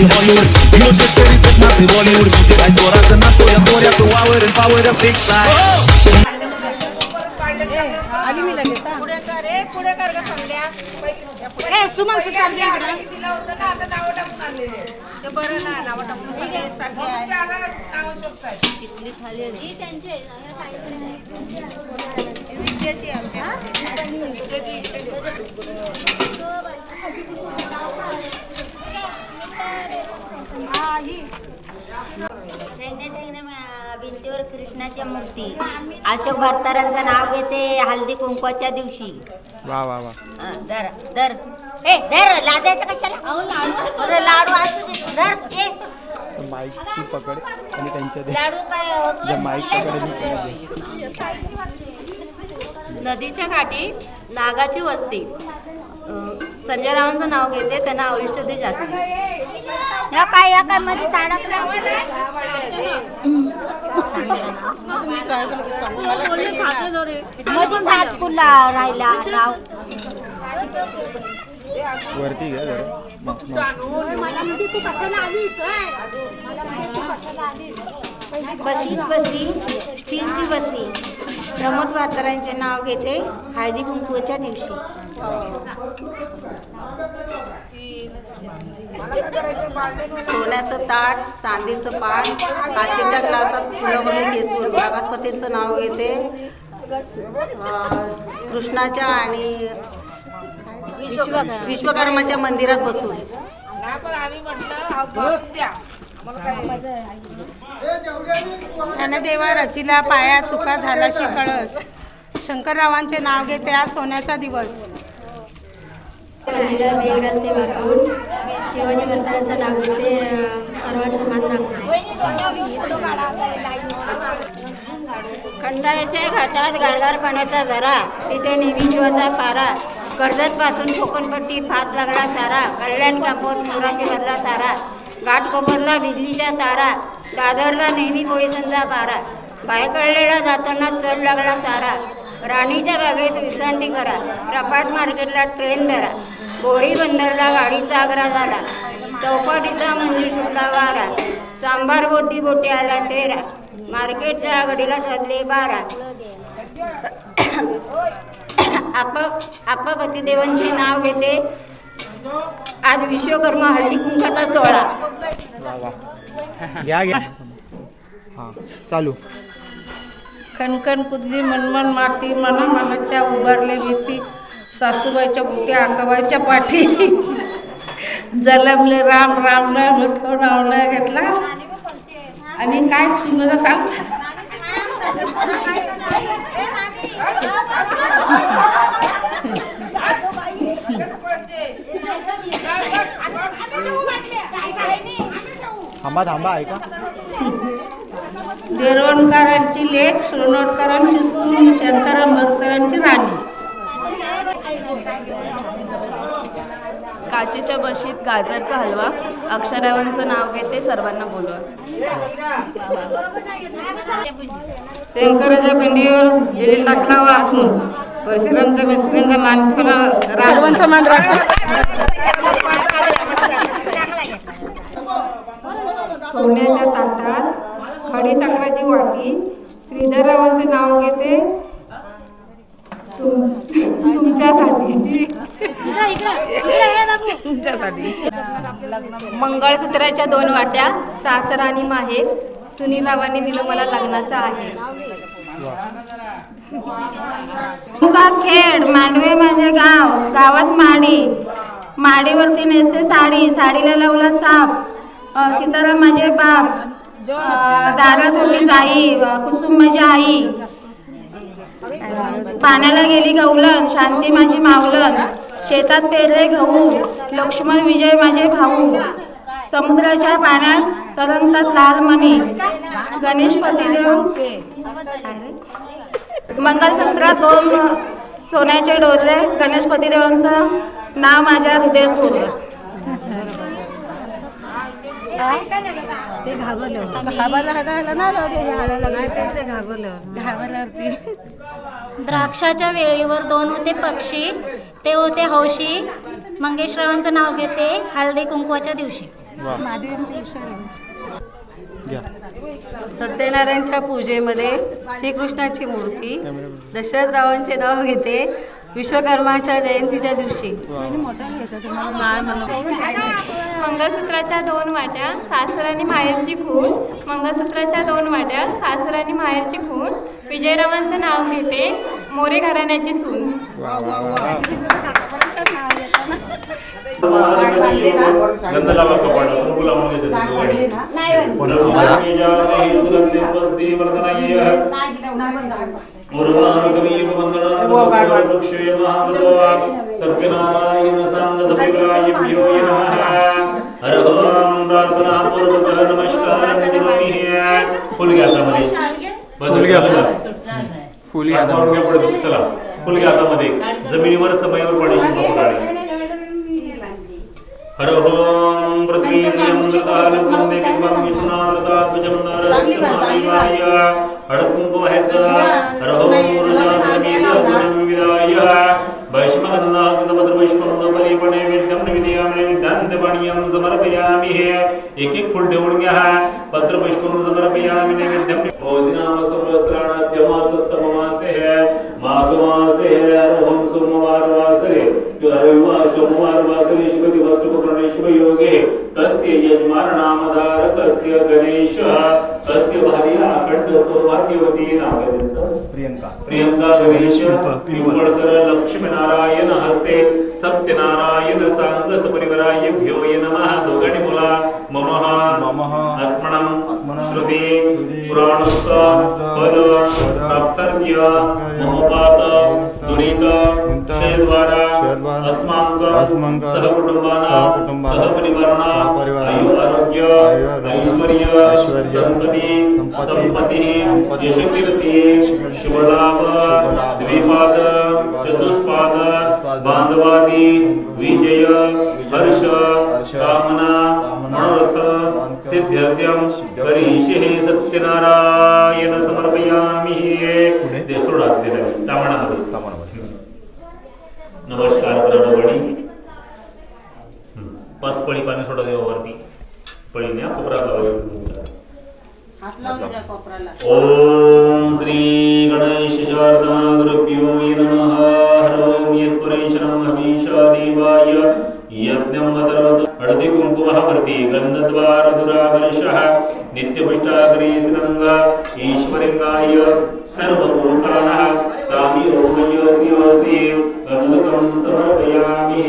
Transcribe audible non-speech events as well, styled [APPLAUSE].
भारी Hollywood hero शेतकरी तेच नाते बॉलिवूड काय चोराचं ना तो या चोऱ्याचं वावर पावर फिक्स आहे आली मी लगेच पुढे कर रे पुढे कर ग संध्या ए सुमन सुद्धा आली इकडे तिला होतं ना आता नाव टाकून आले ते बरं ना नाव टाकून सगळे सारखे आहे नावं शोधताय विद्याची आमच्या विद्याची इकडे ठेंगणे ठेंगणे मा- भिंतीवर कृष्णाच्या मूर्ती. अशोक भरतारांचं नाव घेते हल्दी कुंकवाच्या दिवशी. वा वा वा. हा, धर धर. ए धर लाजायचं कशाला? लाडू असू दे. धर ए. माईक तू पकड आणि त्यांच्या लाडू काय. माईक पकड नदीच्या काठी नागाची वस्ती. संजय रावांचं नाव घेते त्यांना आयुष्य दे जास्त. या काय या काय मध्ये अडकला मध्ये भात फुला राहिला राव. वरती घ्या जरा. बशीत बशी स्टीलची बशी प्रमोद भातरांचे नाव घेते हळदी कुंकूच्या दिवशी. सोन्याचं ताट चांदीचं पाट काचेच्या ग्लासात फुलं वगैरे घेचून बृहस्पतींचं नाव घेते. कृष्णाच्या आणि विश्वकर्माच्या मंदिरात बसून. आम्ही म्हटलं त्यानं देवा रचिला पाया तुका झालाशी कळस. शंकररावांचे नाव घेते आज सोन्याचा दिवस. शिवाजी वर्तनाचं नाव घेते सर्वांचं मान राखून. खंडाळ्याच्या घाटात गारगार पाण्याचा झरा तिथे नेहमी शिवाचा पारा. कर्जत पासून कोकणपट्टी फात लागला सारा. कल्याण कापूर मोराशी भरला सारा. घाटकोपरला बिजलीच्या तारा दादरला नेहमी पोयसनचा पारा. बायकळलेला जाताना चढ लागला सारा. राणीच्या बागेत विश्रांती करा. रपाट मार्केटला ट्रेन धरा. गोळी बंदरला गाडीचा आग्रा झाला. चौपाटीचा मंदिर सुटला वारा. चांभार बोटी बोटी आला तेरा. मार्केटच्या आघाडीला ठरले बारा. [COUGHS] आपा आपा पतिदेवांचे नाव घेते. आज विश्वकर्मा हळदी कुंकाचा सोहळा. घ्या घ्या हां चालू. कणकण कुदली मनमन माती मना मनाच्या उभारले भीती सासूबाईच्या बुट्या आकाबाईच्या पाठी. जलमले राम राम राम नावला घेतला. आणि काय सुंदर सांग. थांबा थांबा ऐका. देरवणकरांची लेख सोनोटकरांची सून शांताराम भरकरांची राणी. काचेच्या बशीत गाजरचा हलवा. अक्षरावांचं नाव घेते सर्वांना बोलवा. शंकराच्या पिंडीवर गेली टाकला वाकून. परशुरामच्या मिस्त्रींचा मान ठेवला सर्वांचा मान राखा. सोन्याच्या ताटात खडीसाखराची वाटी. श्रीधररावांचे नाव घेते. तुम तुमच्यासाठी. मंगळसूत्राच्या दोन वाट्या सासर आणि माहेर. सुनील रावांनी दिलं मला लग्नाचं आहे. खेड मांडवे माझे गाव. गावात माडी. माडीवरती नेसते साडी. साडीला लावला चाप. सीताराम माझे बाप दारात होती जाई कुसुम माझी आई. पाण्याला गेली गवलन शांती माझी मावलन. शेतात पेरले गहू लक्ष्मण विजय माझे भाऊ. समुद्राच्या पाण्यात तरंगतात लाल मणी. गणेशपती देव मंगलसूत्रात दोन सोन्याचे डोले गणेशपती देवांचं नाव माझ्या हृदयात कोरलं द्राक्षाच्या वेळीवर दोन होते पक्षी ते होते हौशी. मंगेशरावांचं नाव घेते हळदी कुंकवाच्या दिवशी. सत्यनारायणच्या पूजेमध्ये श्रीकृष्णाची मूर्ती दशरथरावांचे नाव घेते विश्वकर्माच्या जयंतीच्या दिवशी. मंगळसूत्राच्या दोन वाट्या सासर आणि माहेरची खून. मंगळसूत्राच्या दोन वाट्या सासर आणि माहेरची खून. विजयरावांचं नाव घेते मोरे घराण्याची सून. सत्यनारायण सांग नमः हर ओम प्रार्थना नमस्कार फुल घ्या हातामध्ये फुल घ्या, फुल. घ्या हात पुढे चला फुल घ्या हातामध्ये जमिनीवर समयवर पडेशी पकडा हर ओम पृथ्वी हळद व्हायचं हर ओम विदाय वैष्णवनाथमत्र वैष्णव परिपणे विद्यम विद्यामने विद्यांत पाणीयम समर्पयामि हे. एक एक फुल ठेवून घ्या पत्र पुष्पम समर्पयामि नैवेद्यम मोदिनाम सहस्राणाद्यमा सप्तममासे माघ मासे रोहम सोमवार वासरे रविवार सोमवार वासरे शुभ योगे तस्य यजमान नामधारकस्य गणेश तस्य भार्या अखंड सौभाग्यवती नागरिक प्रियंका प्रियंका गणेश पिंपळकर लक्ष्मीनारायण हस्ते सत्यनारायण सांग सपरिवाराय भ्यो प्राप्तर्य मोहपात दुरित क्षयद्वारा अस्मांक अस्मांक सहकुटुंबाना सहपरिवाराना आयु आरोग्य आयु आरोग्य ऐश्वर्य ऐश्वर्य संपत्ती संपत्ती संपत्ती संपत्ती यशकीर्ती शुभलाभ शुभलाभ द्विपाद चतुष्पाद बांधवादी विजय हर्ष कामना मनोरथ, सिद्ध्यर्थ्यम करिष्ये सत्यनारायण समर्पयामि? ते सोडा तामणामध्ये तामणामध्ये. नमस्कार करा वडी पाच पळी पाणी सोडा देवावरती पळीने कोपरा हात लावून द्या कोपराला ओम श्री गणेश शारदा गुरुभ्यो नमः. हर ओम यत्पुरेशनं हरीशादेवाय यज्ञं वदरवतु हळदी कुंकुमहावर्ती गन्धद्वार दुरादर्शः नित्यपुष्टाग्रे स्नंग ईश्वरिंगाय सर्वभूतानः तामि ओमय श्री श्री समर्पयामि